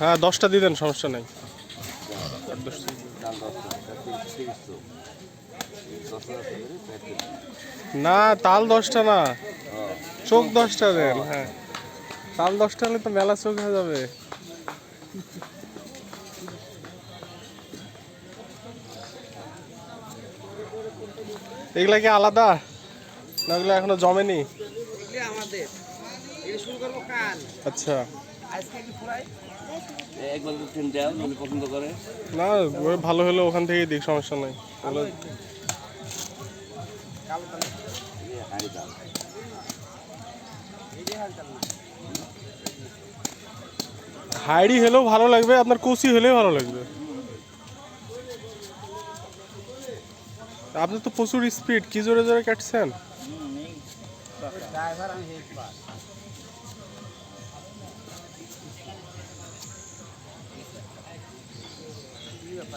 হ্যাঁ দশটা দিয়ে দেন সমস্যা নেই। না তাল দশটা না। চোখ দশটা দেন হ্যাঁ। তাল দশটা হলে তো মেলা চোখ হয়ে যাবে। এগুলা কি আলাদা? না ওগুলো এখনও জমেনি? আমাদের। আচ্ছা। না ভালো হলে ওখান থেকেই দিক সমস্যা নাই। হাইডি হলেও ভালো লাগবে, আপনার কচি হলেও ভালো লাগবে। আপনি তো প্রচুর স্পিড, কি জোরে জোরে কাটছেন? ড্রাইভার আমি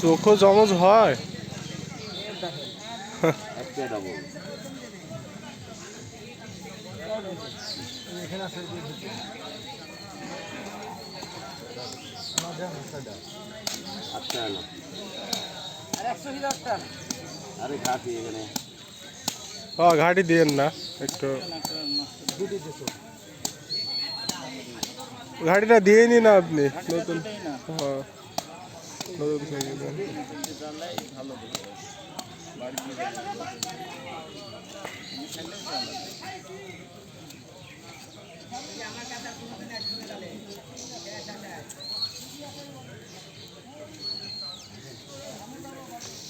চোখও জমজ হয়। ঘাটি দিয়েন না একটু। ঘাটিটা দিয়ে নি না আপনি নতুন। হ্যাঁ।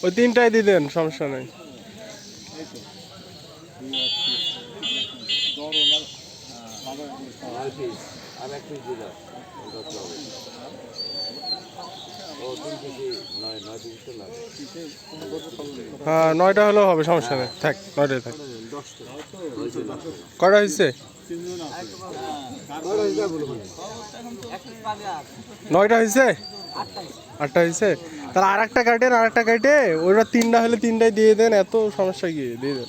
ওই তিনটাই দিয়ে দেন সমস্যা নেই। আর এক পিস হ্যাঁ নয়টা হলেও হবে, সমস্যা নেই। থাক নয়টাই থাক। কটা হয়েছে? নয়টা হয়েছে? আটটা হয়েছে? তাহলে আর একটা কাটেন আর একটা কাটে ওইটা তিনটা হলে তিনটাই দিয়ে দেন, এত সমস্যা গিয়ে দিয়ে দেন।